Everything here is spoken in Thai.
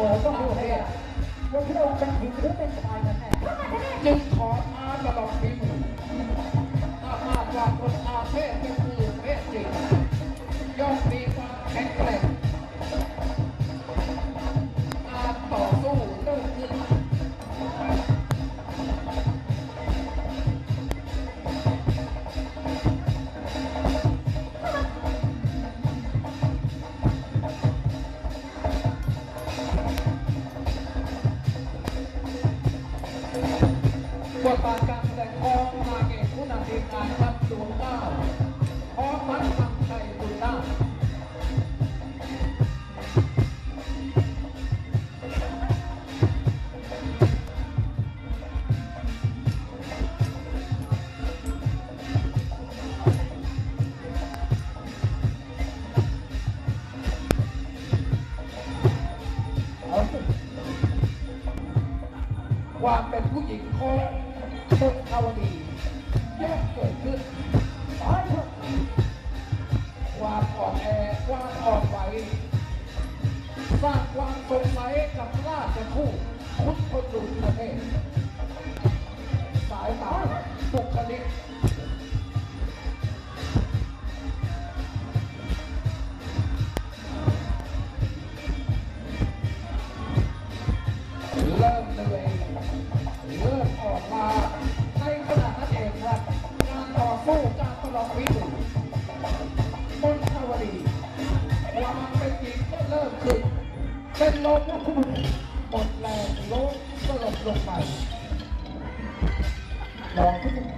โอ้ต้องดูให้ด้ว่าพระองค์เป็นหญิงหรือเป็นชาย บทบาทการแสดงของนางเอกผู้นำทีมงานครับดวงดาวพร้อมพัฒน์ทำชัยบุญนาคเอาสิความเป็นผู้หญิงของ สุนทรดีย่อมเกิดขึ้นตายเถอะความอ่อนแอความอ่อนไหวสร้างความสงสัยกับราชคู่คุดคนดูประเทศ เป็นจริงก็เริ่มขึ้นเป็นลมหมดแรงล้มสลบลงไปลองทุก